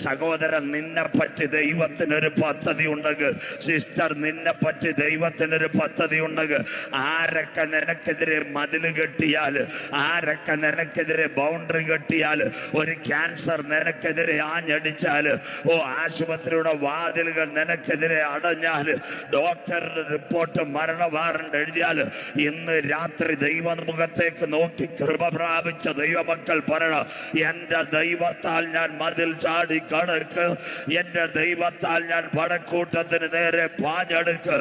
സഹോദരൻ നിന്നെ പറ്റി ദൈവത്തിനൊരു പദ്ധതി ഉണ്ടെങ്കിൽ സിസ്റ്റർ നിന്നെ പറ്റി ദൈവത്തിനൊരു പദ്ധതി ഉണ്ടെങ്കിൽ ആരൊക്കെ നിനക്കെതിരെ മതിൽ കെട്ടിയാൽ ആരൊക്കെ നിനക്കെതിരെ ബൗണ്ടറി കെട്ടിയാൽ ഒരു ക്യാൻസർ നിനക്കെതിരെ ആഞ്ഞടിച്ചാൽ ഓ ആശുപത്രിയുടെ വാതിലുകൾ നിനക്കെതിരെ അടഞ്ഞാൽ ഡോക്ടറുടെ റിപ്പോർട്ട് മരണ വാറണ്ട് എഴുതിയാൽ ഇന്ന് രാത്രി ദൈവമുഖത്തേക്ക് നോക്കി കൃപ പ്രാപിച്ച ദൈവമക്കൾ പറയണം എന്റെ ദൈവത്താൽ ഞാൻ മതിൽ ചാടി കടക്ക് എന്റെ ദൈവത്താൽ ഞാൻ പടക്കൂട്ടത്തിന് നേരെ പാഞ്ഞെടുക്ക്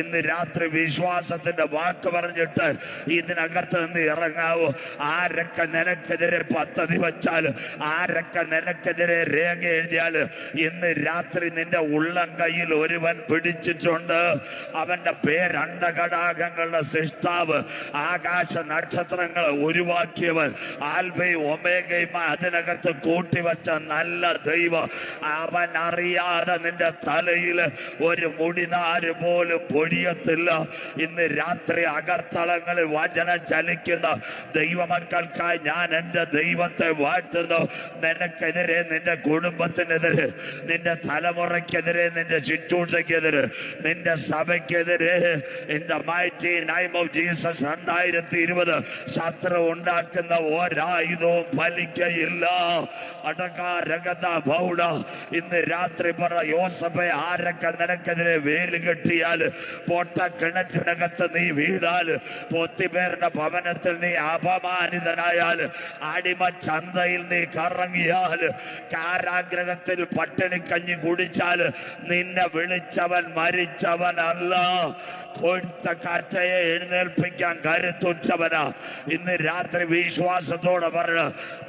ഇന്ന് രാത്രി വിശ്വാസത്തിന്റെ വാക്ക് പറഞ്ഞിട്ട് ഇതിനകത്ത് നിന്ന് ഇറങ്ങാവൂ. ആരൊക്കെ നിനക്കെതിരെ പദ്ധതി വച്ചാൽ ആരൊക്കെ നിനക്കെതിരെ രേഖ എഴുതിയാൽ ഇന്ന് രാത്രി നിന്റെ ഉള്ളം കയ്യിൽ ഒരുവൻ പിടിച്ചിട്ടുണ്ട്. അവന്റെ പേരണ്ടകടാകങ്ങളുടെ സൃഷ്ടാവ് ആകാശ നക്ഷത്രങ്ങളെ ഉരുവാക്കിയവൻ ആൽബയും ഒമേഗയും അതിനകത്ത് കൂട്ടിവച്ച നല്ല ദൈവം അവൻ അറിയാതെ നിന്റെ തലയിൽ ഒരു മുടിനാര് പോലും പൊഴിയത്തില്ല. ഇന്ന് രാത്രി അകർത്തളങ്ങളിൽ വചനം ചലിക്കുന്ന ദൈവമക്കൾക്കായി ഞാൻ എന്റെ ദൈവത്തെ വാഴ്ത്തുന്നു. നിനക്കെതിരെ നിന്റെ കുടുംബത്തിനെതിരെ നിന്റെ തലമുറയ്ക്കെതിരെ നിന്റെ ചുറ്റൂഷയ്ക്കെതിരെ നിന്റെ സഭയ്ക്കെതിരെ എന്റെ മൈറ്റി നൈം ഓഫ് ജീസസ് രണ്ടായിരത്തി ഇരുപത് ശത്രു ഉണ്ടാക്കുന്ന ഒരായുധവും ഫലിക്കയില്ല. അടകാരകത ബൗഡ ഇന്ന് രാത്രി പറ യോസഫെ ആരൊക്കെ നിനക്കെതിരെ വേൽ കെട്ടിയാൽ? പൊട്ട കിണറ്റിനകത്ത് നീ വീണാൽ. പൊത്തിപേരുടെ ഭവനത്തിൽ നീ അപമാനിതനായാൽ. അടിമ ചന്തയിൽ നീ കറങ്ങിയാൽ. കാരാഗ്രഹത്തിൽ പട്ടിണിക്കഞ്ഞി കുടിച്ചാൽ നിന്നെ വിളിച്ചവൻ മരിച്ചവനല്ല. കൊഴുത്ത കാറ്റയെ എഴുന്നേൽപ്പിക്കാൻ കരുത്തുറ്റവനാ. ഇന്ന് രാത്രി വിശ്വാസത്തോടെ പറഞ്ഞ്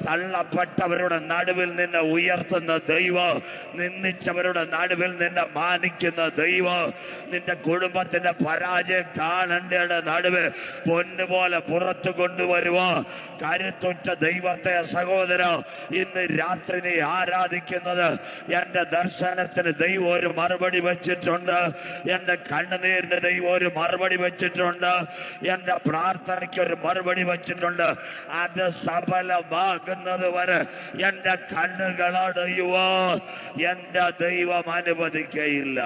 തള്ളപ്പെട്ടവരുടെ നടുവിൽ നിന്നെ ഉയർത്തുന്ന ദൈവം നിന്ദിച്ചവരുടെ നടുവിൽ നിന്നെ മാനിക്കുന്ന ദൈവം നിന്റെ കുടുംബത്തിന്റെ പരാജയം കാണേണ്ടയുടെ നടുവ് പൊന്നുപോലെ പുറത്തു കൊണ്ടുവരുവാ. കരുത്തുറ്റ ദൈവത്തെ സഹോദര ഇന്ന് രാത്രി നീ ആരാധിക്കുന്നത്? എന്റെ ദർശനത്തിന് ദൈവം ഒരു മറുപടി വെച്ചിട്ടുണ്ട്. എന്റെ കണ്ണുനീരിന് ദൈവം ഒരു മറുപടി വെച്ചിട്ടുണ്ട്. എന്റെ പ്രാർത്ഥനയ്ക്ക് ഒരു മറുപടി വെച്ചിട്ടുണ്ട്. അത് സഫലമാകുന്നത് വരെ എന്റെ കണ്ണുകൾ അടയുവോ എന്റെ ദൈവം അനുവദിക്കയില്ല.